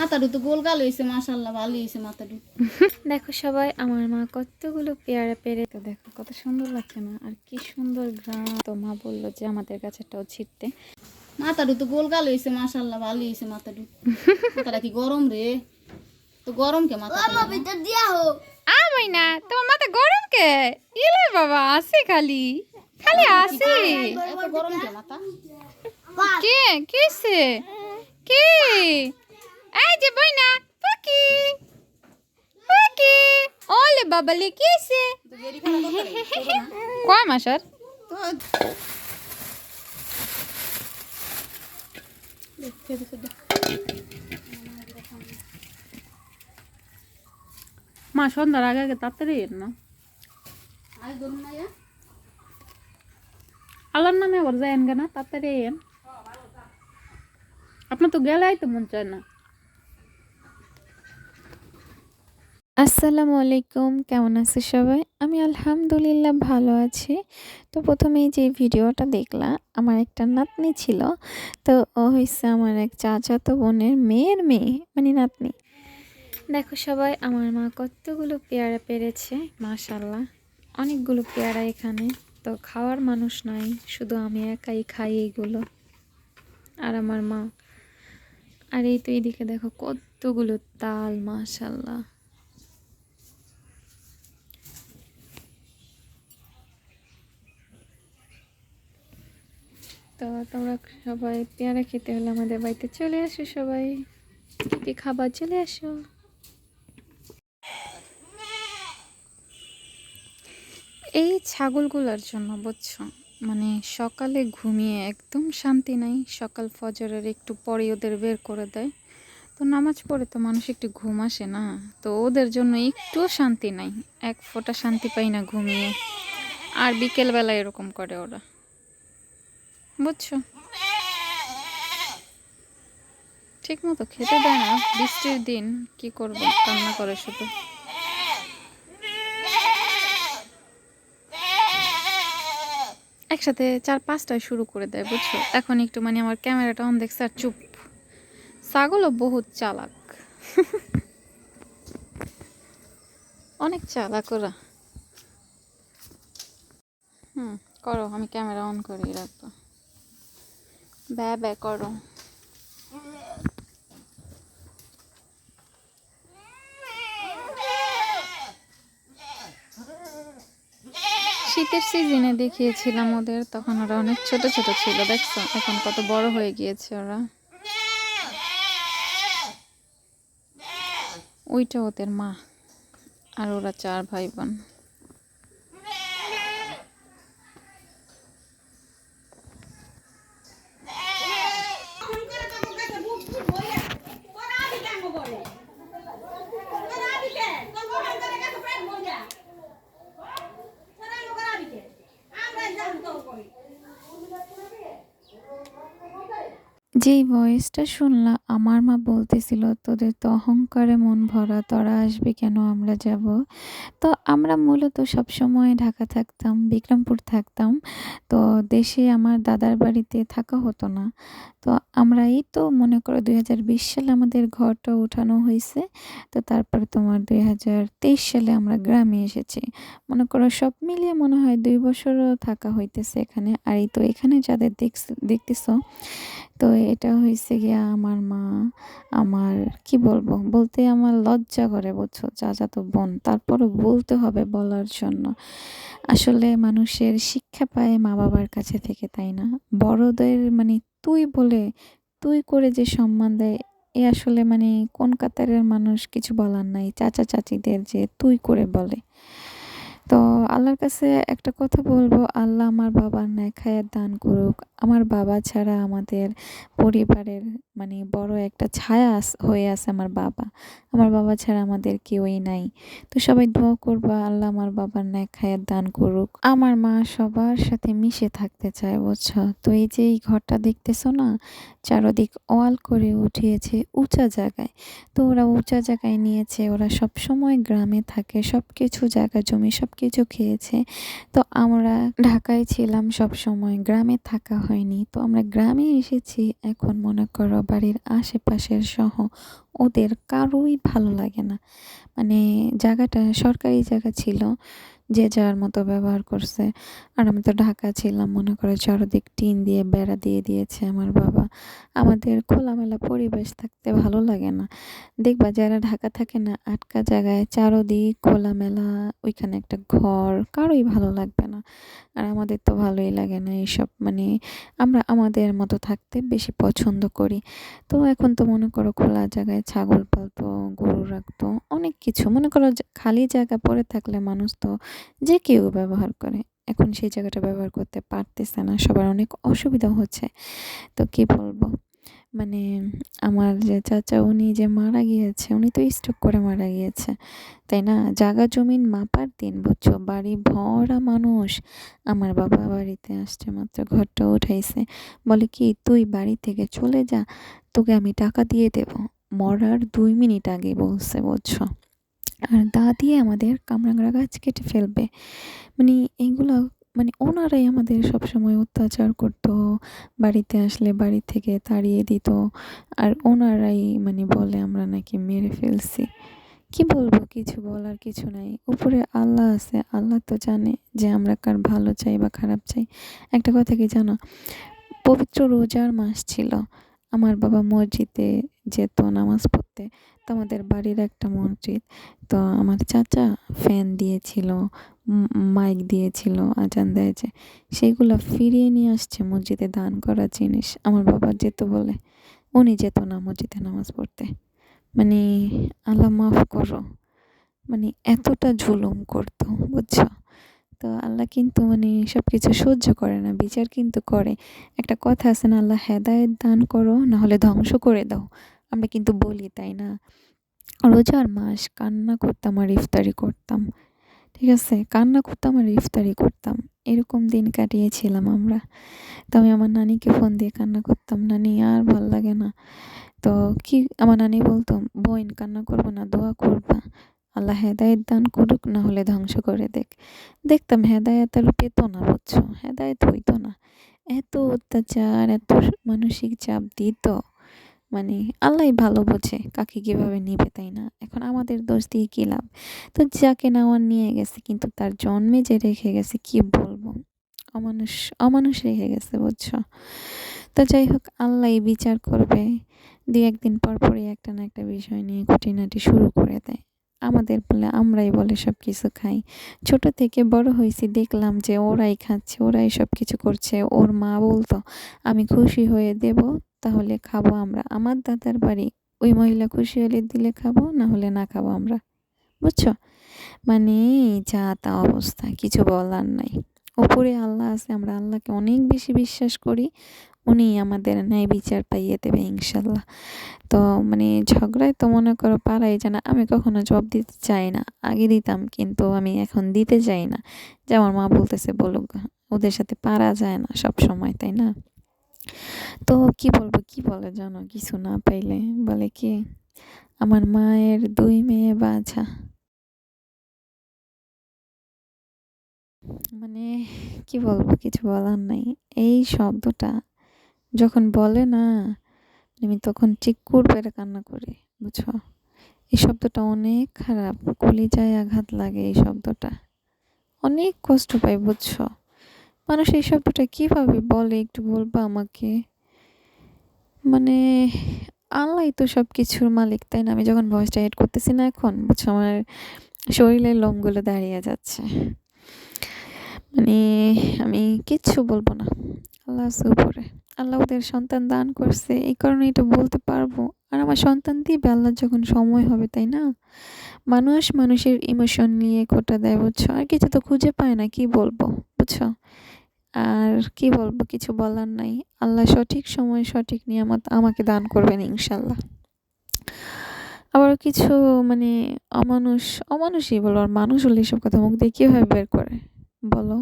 মাথাটা তো গোল গাল হয়েছে মাসাল্লাহ ভালো হয়েছে মাথাটা দেখো সবাই আমার মা কতগুলো পেয়ারা পেরে তো দেখো কত সুন্দর লাগছে না আর কি সুন্দর গ্রাম তো মা বলল যে আমাদের গাছেরটাও ছিটতে মাথাটা তো গোল গাল হয়েছে মাসাল্লাহ ভালো হয়েছে মাথাটা মাথাটা কি গরম রে? তো গরম কে মাথা আমি না তোমার মাথা গরম কে? ইলে বাবা আসে খালি। খালি আসে এত গরম কে মাথা? কে? কিসে কে? এই যে বই না পাকি পাকি ওলে বাবালে কিসে কয় মাসের মা, সন্ধ্যার আগে আগে তাড়াতাড়ি এর না? আল্লাহর নামে আবার যায়েন কেন তাড়াতাড়ি এন আপনার তো গেলাই তো মন চায় না। আসসালামু আলাইকুম, কেমন আছে সবাই? আমি আলহামদুলিল্লাহ ভালো আছি। তো প্রথমেই যে ভিডিওটা দেখলাম, আমার একটা নাতনি ছিল। তো ও হয়েছে আমার এক চাচাতো বোনের মেয়ের মেয়ে মানে নাতনি। দেখো সবাই, আমার মা কতগুলো পেয়ারা পেরেছে মাশাল্লাহ অনেকগুলো পেয়ারা এখানে। তো খাওয়ার মানুষ নাই, শুধু আমি একাই খাই এইগুলো। আর আমার মা। আর এই তো এইদিকে দেখো, কতগুলো তাল মাশাল্লাহ তো তোমরা সবাই পেয়ারা খেতে হলে আমাদের বাড়িতে চলে আসো সবাই। কি খাবার চলে আসো? এই ছাগলগুলোর জন্য বুঝছ মানে সকালে ঘুমিয়ে একদম শান্তি নাই, সকাল ফজরের একটু পরে ওদের বের করে দেয়। তো নামাজ পড়ে তো মানুষ একটু ঘুম আসে না, তো ওদের জন্য একটুও শান্তি নাই, এক ফোঁটা শান্তি পাই না ঘুমিয়ে। আর বিকেলবেলা এরকম করে ওরা। বুঝছ? ঠিক মতো খেতে দেয় না, বৃষ্টির দিন, কি করব? কান্না করে শুধু। একসাথে চার পাঁচটায় শুরু করে দেয়, বুঝছ? এখন একটু মানে আমার ক্যামেরাটা অন দেখছে আর চুপ। ছাগলও বহুত চালাক। অনেক চালাক ওরা। হুম, করো, আমি ক্যামেরা অন করে রাখব। ব্যা ব্যা করো। শীতের সিজনে দেখিয়েছিলাম ওদের, তখন ওরা অনেক ছোট ছোট ছিল, দেখছ? এখন কত বড় হয়ে গিয়েছে ওরা। ওইটা ওদের মা আর ওরা চার ভাই বোন। যেই ভয়েসটা শুনলা, আমার মা বলতেছিল, তোদের তো অহংকারে মন ভরা, তোরা আসবি কেন? আমরা যাব। তো আমরা মূলত সব সময় ঢাকা থাকতাম, বিক্রমপুর থাকতাম। তো দেশে আমার দাদার বাড়িতে থাকা হতো না। তো আমরা এই তো মনে করো দুই হাজার বিশ সালে আমাদের ঘরটা উঠানো হয়েছে। তো তারপরে তোমার দুই হাজার তেইশ সালে আমরা গ্রামে এসেছি। মনে করো সব মিলিয়ে মনে হয় দুই বছরও থাকা হইতেছে এখানে। আর এই তো এখানে যাদের দেখতেছ, তো এটা হয়েছে গিয়া আমার মা, আমার, কি বলব? বলতে আমার লজ্জা করে বুঝছ চাচা তো বোন। তারপরও বলতে হবে বলার জন্য। আসলে মানুষের শিক্ষা পায় মা বাবার কাছে থেকে, তাই না? বড়দের মানে তুই বলে, তুই করে যে সম্মান দেয়, এ আসলে মানে কোন কাতারের মানুষ কিছু বলার নাই। চাচা চাচিদের যে তুই করে বলে। তো আল্লাহর কাছে একটা কথা বলব, আল্লাহ আমার বাবার ন্যায় খায়ের দান করুক। আমার বাবা ছাড়া আমাদের পরিবারের মানে বড় একটা ছায়া হয়ে আছে আমার বাবা। আমার বাবা ছাড়া আমাদের কেউই নাই। তো সবাই দোয়া করবা, আল্লাহ আমার বাবার ন্যায় খায়ের দান করুক। আমার মা সবার সাথে মিশে থাকতে চায়, বুঝছ? তো এই যে এই ঘরটা দেখতেছো না, চারদিক ওয়াল করে উঠিয়েছে উঁচা জায়গায়। তো ওরা উঁচা জায়গায় নিয়েছে, ওরা সব সময় গ্রামে থাকে সব কিছু জায়গা জমি সব কিছু খেয়েছে। তো আমরা ঢাকায় ছিলাম সব সময় গ্রামে থাকা হয়নি। তো আমরা গ্রামে এসেছি, এখন মনে করো বাড়ির আশেপাশের সহ ওদের কারোই ভালো লাগে না। মানে জায়গাটা সরকারি জায়গা ছিল, যে যার মতো ব্যবহার করছে। আর আমি তো ঢাকা ছিলাম, মনে করো চারদিক টিন দিয়ে বেড়া দিয়ে দিয়েছে আমার বাবা। আমাদের খোলামেলা পরিবেশ থাকতে ভালো লাগে না। দেখবা যারা ঢাকা থাকে না, আটকা জায়গায় চারদিক খোলামেলা, ওইখানে একটা ঘর, কারোই ভালো লাগবে না। আর আমাদের তো ভালোই লাগে না এইসব মানে আমরা আমাদের মতো থাকতে বেশি পছন্দ করি। তো এখন তো মনে করো খোলা জায়গায় ছাগল পালতো, গরু রাখতো, অনেক কিছু। মনে করো খালি জায়গা পড়ে থাকলে মানুষ তো যে কেউ ব্যবহার করে। এখন সেই জায়গাটা ব্যবহার করতে পারতেছে না, সবার অনেক অসুবিধা হচ্ছে। তো কি বলব? মানে আমার যে চাচা উনি যে মারা গিয়েছে, উনি তো স্ট্রোক করে মারা গিয়েছে, তাই না? জাগা জমিন মাপার দিন, বুঝছ? বাড়ি ভরা মানুষ। আমার বাবা বাড়িতে আসছে, মাত্র ঘরটা উঠাইছে। বলে কি, তুই বাড়ি থেকে চলে যা, তোকে আমি টাকা দিয়ে দেব। মরার দুই মিনিট আগে বলছে, বুঝছ? আর দা দিয়ে আমাদের কামরাঙা গাছ কেটে ফেলবে। মানে এইগুলো মানে ওনারাই আমাদের সবসময় অত্যাচার করতো, বাড়িতে আসলে বাড়ি থেকে তাড়িয়ে দিত, আর ওনারাই মানে বলে আমরা নাকি মেরে ফেলছি। কি বলব, কিছু বলার কিছু নাই। উপরে আল্লাহ আছে, আল্লাহ তো জানে যে আমরা কার ভালো চাই বা খারাপ চাই। একটা কথা কি জানো? পবিত্র রোজার মাস ছিল। আমার বাবা মসজিদে যেত, নামাজ পড়তে। আমাদের বাড়ির একটা মসজিদ। তো আমার চাচা ফ্যান দিয়েছিল মাইক দিয়েছিল, আজান দেয় যে সেইগুলো ফিরিয়ে নিয়ে আসছে মসজিদে দান করা জিনিস। আমার বাবা যেত বলে, উনি যেত না মসজিদে নামাজ পড়তে। মানে আল্লাহ মাফ করো। মানে এতটা ঝুলুম করতো, বুঝছ? তো আল্লাহ কিন্তু মানে সব কিছু সহ্য করে না, বিচার কিন্তু করে। একটা কথা আছে না, আল্লাহ হেদায়েত দান করো না হলে ধ্বংস করে দাও। আমরা কিন্তু বলি, তাই না? রোজার মাস কান্না করতাম আর ইফতারি করতাম, ঠিক আছে? কান্না করতাম আর ইফতারি করতাম, এরকম দিন কাটিয়েছিলাম আমরা। তো আমি আমার নানিকে ফোন দিয়ে কান্না করতাম, নানি, আর ভালো লাগে না। তো কি আমার নানি বলতো, বোন, কান্না করব না, দোয়া করবা। আল্লাহ হেদায়েত দান করুক, না হলে ধ্বংস করে দেখ। দেখতাম হেদায়েত আর পেত না, বুঝছ? হেদায়েত হইতো না। এত অত্যাচার, এত মানসিক চাপ দিত। মানে আল্লাহ ভালো বোঝে কাকে কীভাবে নিবে, তাই না? এখন আমাদের দোষ দিয়ে কী লাভ? তো যাকে নেওয়ার নিয়ে গেছে, কিন্তু তার জন্মে যে রেখে গেছে, কি বলব? অমানুষ অমানুষ রেখে গেছে, বুঝছ? তো যাই হোক আল্লাহ বিচার করবে। দু একদিন পর পরই একটা না একটা বিষয় নিয়ে খুঁটিনাটি শুরু করে দেয়। আমাদের বলে আমরাই বলে সব কিছু খাই। ছোট থেকে বড় হয়েছি দেখলাম যে ওরাই খাচ্ছে, ওরাই সব কিছু করছে, ওর মা বলতো, আমি খুশি হয়ে দেব, তাহলে খাব আমরা। আমার দাদার বাড়ি ওই মহিলা খুশি হলে দিলে খাব, না হলে না খাব আমরা। বুঝছ? মানে যা তা অবস্থা, কিছু বলার নাই। ওপরে আল্লাহ আছে, আমরা আল্লাহকে অনেক বেশি বিশ্বাস করি। উনি আমাদের ন্যায় বিচার পাইয়ে দেবে ইনশাল্লাহ। তো মানে ঝগড়ায় তো মনে করো পারাই জানা আমি কখনো জবাব দিতে চাই না। আগে দিতাম কিন্তু আমি এখন দিতে চাই না। যে আমার মা বলতেছে, বলুক, ওদের সাথে পারা যায় না সব সময়, তাই না? তো কি বলব, কি বলে জানো? কিছু না পাইলে বলে কি, আমার মায়ের দুই মেয়ে বাছা। মানে কি বলব, কিছু বলার নাই। এই শব্দটা যখন বলে না, আমি তখন চিকুর পেরে কান্না করি, বুঝছ? এই শব্দটা অনেক খারাপ, কলিজায় আঘাত লাগে এই শব্দটা। অনেক কষ্ট পাই, বুঝছ? মানুষ এই শব্দটা কীভাবে বলে, একটু বলবা আমাকে? মানে আল্লাহ তো সব কিছুর মালিক, তাই না? আমি যখন ভয়েসটা এড করতেছি না এখন, বুঝছ? আমার শরীরের লোমগুলো দাঁড়িয়ে যাচ্ছে। মানে আমি কিচ্ছু বলব না আল্লাহ আছে উপরে। আল্লাহ ওদের সন্তান দান করছে, এই কারণে এটা বলতে পারব। আর আমার সন্তান দিবে আল্লাহ যখন সময় হবে, তাই না? মানুষ মানুষের ইমোশন নিয়ে খোটা দেয়, বুঝছ? আর কিছু তো খুঁজে পায় না, কি বলব, বুঝছ? আর কি বলব, কিছু বলার নাই। আল্লাহ সঠিক সময় সঠিক নিয়ামত আমাকে দান করবেন ইনশাল্লাহ আবার কিছু মানে অমানুষ, অমানুষই বলো, আর মানুষ হলে এসব কথা মুখ দিয়ে কীভাবে বের করে, বলো?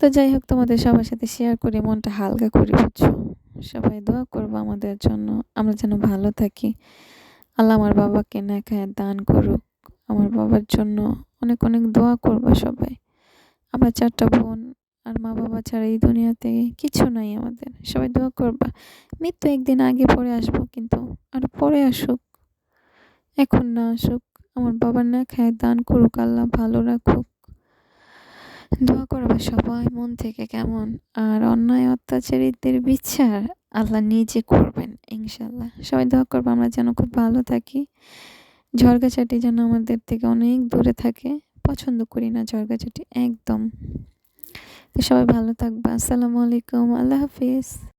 তো যাই হোক, তোমাদের সবার সাথে শেয়ার করে, মনটা হালকা করে বুঝছ? সবাই দোয়া করব আমাদের জন্য, আমরা যেন ভালো থাকি। আল্লাহ আমার বাবাকে নেখায়, দান করুক, আমার বাবার জন্য অনেক অনেক দোয়া করব সবাই। আমার চারটা বোন আর মা বাবা ছাড়া এই দুনিয়াতে কিছু নাই আমাদের, সবাই দোয়া করবা। মৃত্যু একদিন আগে পরে আসব কিন্তু আর পরে আসুক, এখন না আসুক, আমার বাবা না খায় দান করুক, আল্লাহ ভালো রাখুক। দোয়া করবে সবাই, মন থেকে কেমন? আর অন্যায় অত্যাচারীদের বিচার আল্লাহ নিজে করবেন ইনশাল্লাহ সবাই দোয়া করব, আমরা যেন খুব ভালো থাকি। ঝড়গাছাটি যেন আমাদের থেকে অনেক দূরে থাকে। পছন্দ করি না ঝড়গাছাটি, একদম। তো সবাই ভালো থাকবা। আসসালামু আলাইকুম, আল্লাহ হাফিজ।